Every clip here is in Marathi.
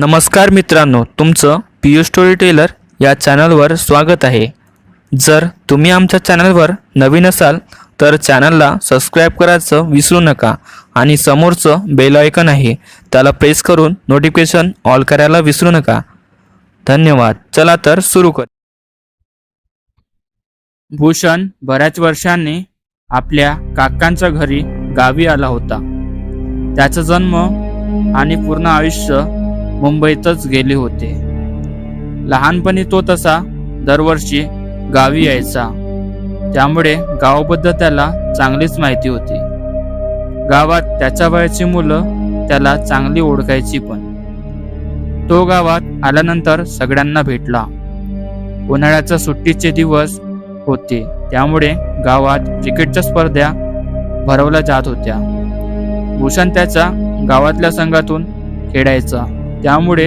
नमस्कार मित्रांनो तुमचं पी यू स्टोरी टेलर या चॅनलवर स्वागत आहे. जर तुम्ही आमच्या चॅनलवर नवीन असाल तर चॅनलला सबस्क्राईब करायचं विसरू नका आणि समोरचं बेल आयकन आहे त्याला प्रेस करून नोटिफिकेशन ऑल करायला विसरू नका. धन्यवाद. चला तर सुरू कर. भूषण बऱ्याच वर्षांनी आपल्या काकांच्या घरी गावी आला होता. त्याचा जन्म आणि पूर्ण आयुष्य मुंबईतच गेले होते. लहानपणी तो तसा दरवर्षी गावी यायचा. त्यामुळे गावाबद्दल त्याला चांगलीच माहिती होती. गावात त्याच्या वयाची मुलं त्याला चांगली ओळखायची पण. तो गावात आल्यानंतर सगळ्यांना भेटला. उन्हाळ्याच्या सुट्टीचे दिवस होते. त्यामुळे गावात क्रिकेटच्या स्पर्धा भरवल्या जात होत्या. भूषण त्याच्या गावातल्या संघातून खेळायचा. त्यामुळे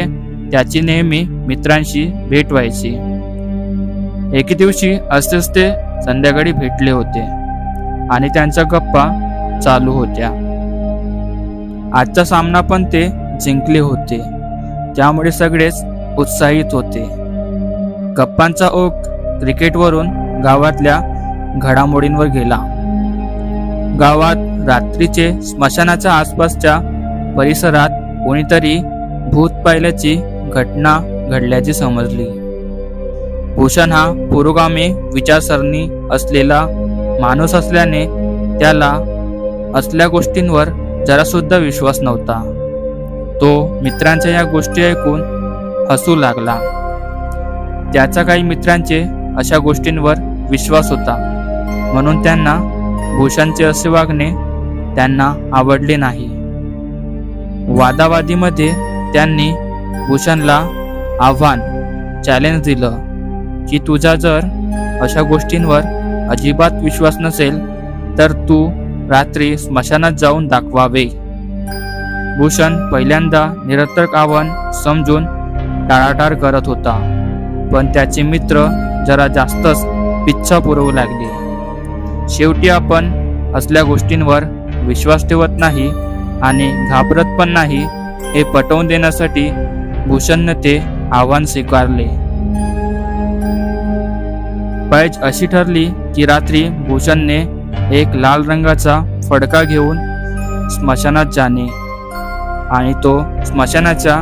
त्याची नेहमी मित्रांशी भेट व्हायची. एके दिवशी असेच ते संध्याकाळी भेटले होते आणि त्यांच्या गप्पा चालू होत्या. आजचा सामना पण ते जिंकले होते. त्यामुळे सगळेच उत्साहित होते. गप्पांचा ओघ क्रिकेटवरून गावातल्या घडामोडींवर गेला. गावात रात्रीचे स्मशानाच्या आसपासच्या परिसरात कोणीतरी भूत पाहिल्याची घटना घडल्याची समजली. भूषण हा पुरोगामी विचारसरणी असलेला माणूस असल्याने त्याला असल्या गोष्टींवर जरासुद्धा विश्वास नव्हता. तो मित्रांच्या या गोष्टी ऐकून हसू लागला. त्याचा काही मित्रांचे अशा गोष्टींवर विश्वास होता. म्हणून त्यांना भूषणचे असे वागणे त्यांना आवडले नाही. वादावादीमध्ये त्यांनी भूषणला आव्हान चॅलेंज दिलं की तुझा जर अशा गोष्टींवर अजिबात विश्वास नसेल तर तू रात्री स्मशानात जाऊन दाखवावे. भूषण पहिल्यांदा निरर्थक आव्हान समजून टाळाटाळ करत होता पण त्याचे मित्र जरा जास्तच पिच्छा पुरवू लागले. शेवटी आपण असल्या गोष्टींवर विश्वास ठेवत नाही आणि घाबरत पण नाही हे पटवून देण्यासाठी भूषणने ते आव्हान स्वीकारले. पैज अशी ठरली की रात्री भूषणने एक लाल रंगाचा फडका घेऊन स्मशानात जाणे आणि तो स्मशानाच्या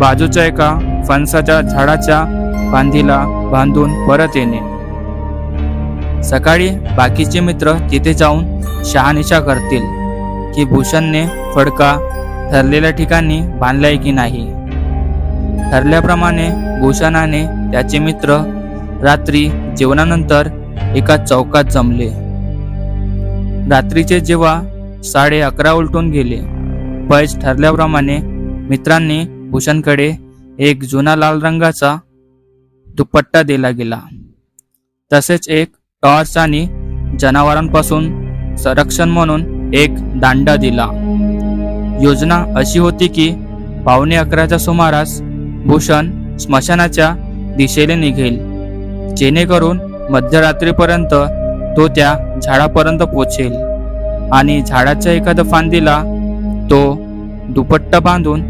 बाजूच्या एका फणसाच्या झाडाच्या फांदीला बांधून परत येणे. सकाळी बाकीचे मित्र तिथे जाऊन शहानिशा करतील की भूषणने फडका ठरलेल्या ठिकाणी बांधलाय की नाही? ठरल्याप्रमाणे भूषणाने त्याचे मित्र रात्री जेवणानंतर एका चौकात जमले. रात्रीचे जेव्हा साडे अकरा उलटून गेले पैज ठरल्याप्रमाणे मित्रांनी भूषणकडे एक जुना लाल रंगाचा दुपट्टा दिला गेला. तसेच एक टॉर्च आणि जनावरांपासून संरक्षण म्हणून एक दांडा दिला. योजना अशी होती की पावणे अकराच्या सुमारास भूषण स्मशानाच्या दिशेने निघेल. जेणेकरून मध्यरात्रीपर्यंत तो त्या झाडापर्यंत पोचेल आणि झाडाच्या एखाद्या फांदीला तो दुपट्टा बांधून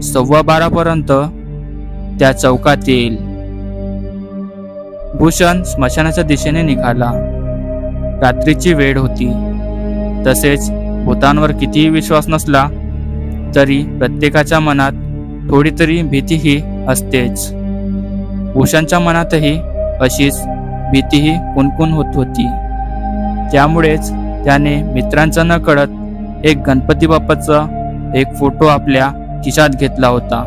सव्वा बारापर्यंत त्या चौकात येईल. भूषण स्मशानाच्या दिशेने निघाला. रात्रीची वेळ होती. तसेच भूतांवर कितीही विश्वास नसला तरी प्रत्येकाच्या मनात थोडी तरी भीतीही असतेच. भूषणच्या मनातही अशीच भीतीही कुणकुण होत होती. त्यामुळेच त्याने मित्रांचा न कळत एक गणपती बाप्पाचा एक फोटो आपल्या खिशात घेतला होता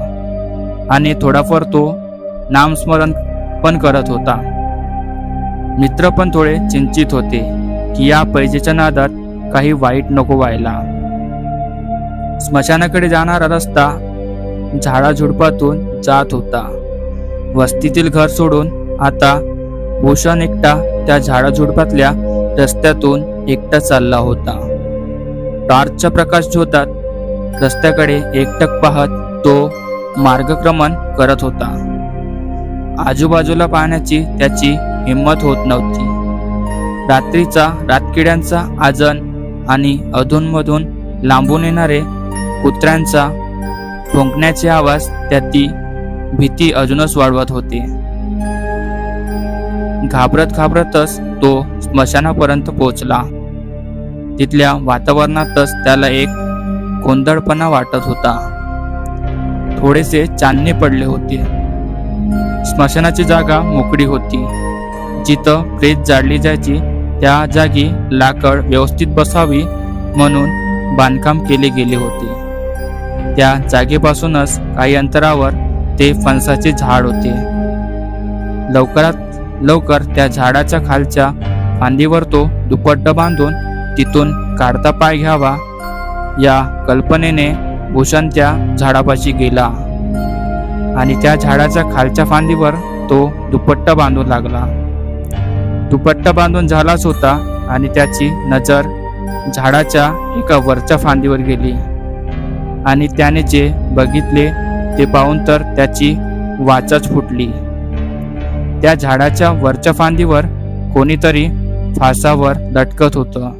आणि थोडाफार तो नामस्मरण पण करत होता. मित्र पण थोडे चिंतित होते की या पैजेच्या नादात काही वाईट नको व्हायला. स्मशानाकडे जाणारा रस्ता झाडाझुडपातून जात होता. वस्तीतील घर सोडून आता भूषण एकटा त्या झाडाझुडपातल्या रस्त्यातून एकटा चालला होता. टॉर्चचा प्रकाश झोतात रस्त्याकडे एकटक पाहत तो मार्गक्रमण करत होता. आजूबाजूला पाहण्याची त्याची हिंमत होत नव्हती. रात्रीचा रातकिड्यांचा आजन आणि अधूनमधून लांबून येणारे कुत्र्यांचा ठोंकण्याचे आवाज त्याची भीती अजूनच वाढवत होती. घाबरत घाबरतच तो स्मशानापर्यंत पोहोचला. तिथल्या वातावरणातच त्याला एक गोंधळपणा वाटत होता. थोडेसे चांदणे पडले होते. स्मशानाची जागा मोकळी होती. जिथं प्रेत जाळली जायची त्या जागी लाकड व्यवस्थित बसावी म्हणून बांधकाम केले गेले होते. त्या जागेपासूनच काही अंतरावर ते फणसाचे झाड होते. लवकरात लवकर त्या झाडाच्या खालच्या फांदीवर तो दुपट्टा बांधून तिथून काढता पाय घ्यावा या कल्पनेने भूषण त्या झाडापाशी गेला आणि त्या झाडाच्या खालच्या फांदीवर तो दुपट्टा बांधू लागला. दुपट्टा बांधून झालाच होता आणि त्याची नजर झाडाच्या एका वरच्या फांदीवर गेली. आणि त्याने जे बघितले ते पाहून तर त्याची वाचच फुटली. त्या झाडाच्या वरच्या फांदीवर कोणीतरी फासावर लटकत होतं.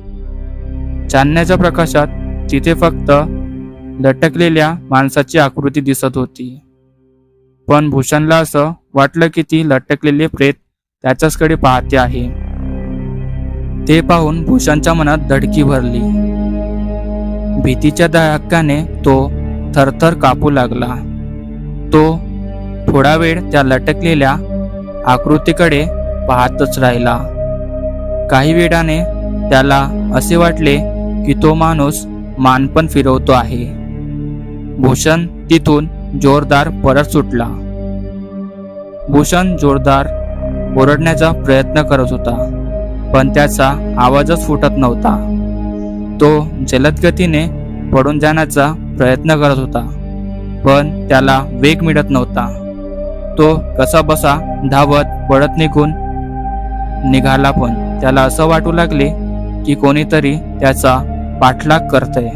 चांदण्याच्या प्रकाशात तिथे फक्त लटकलेल्या माणसाची आकृती दिसत होती. पण भूषणला असं वाटलं की ती लटकलेले प्रेत त्याच्याचकडे पाहते आहे. ते पाहून भूषणच्या मनात धडकी भरली. भीतीच्या धक्क्याने तो थरथर कापू लागला. तो थोडा वेळ त्या लटकलेल्या आकृतीकडे पाहतच राहिला. काही वेळाने त्याला असे वाटले की तो माणूस मानपण फिरवतो आहे. भूषण तिथून जोरदार परत सुटला. भूषण जोरदार ओरडण्याचा प्रयत्न करत होता पण त्याचा आवाजच फुटत नव्हता. तो जलद गतीने पडून जाण्याचा प्रयत्न करत होता पण त्याला वेग मिळत नव्हता. तो कसा बसा धावत पडत निघून निघाला पण त्याला असं वाटू लागले की कोणीतरी त्याचा पाठलाग करतय.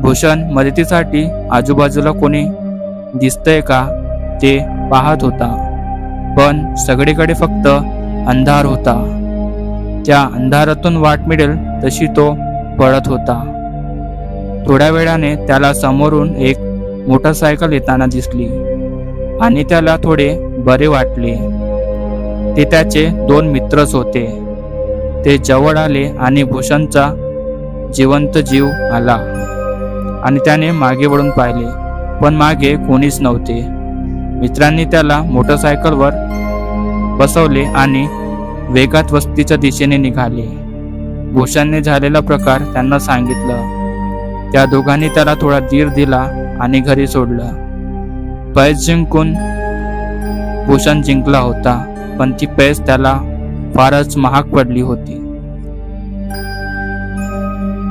भूषण मदतीसाठी आजूबाजूला कोणी दिसतंय का ते पाहत होता. पण सगळीकडे फक्त अंधार होता. त्या अंधारातून वाट मिळेल तशी तो पळत होता. थोड्या वेळाने त्याला समोरून एक मोटरसायकल येताना दिसली आणि त्याला थोडे बरे वाटले. ते त्याचे दोन मित्रच होते. ते जवळ आले आणि भूषणचा जिवंत जीव आला आणि त्याने मागे वळून पाहिले. पण मागे कोणीच नव्हते. मित्रांनी त्याला मोटरसायकलवर बसवले आणि वेगात वस्तीच्या दिशेने निघाले. भूषणने झालेला प्रकार त्यांना सांगितलं. त्या दोघांनी त्याला थोडा धीर दिला आणि घरी सोडलं. पैस जिंकून भूषण जिंकला होता पण ती पैस त्याला फारच महाग पडली होती.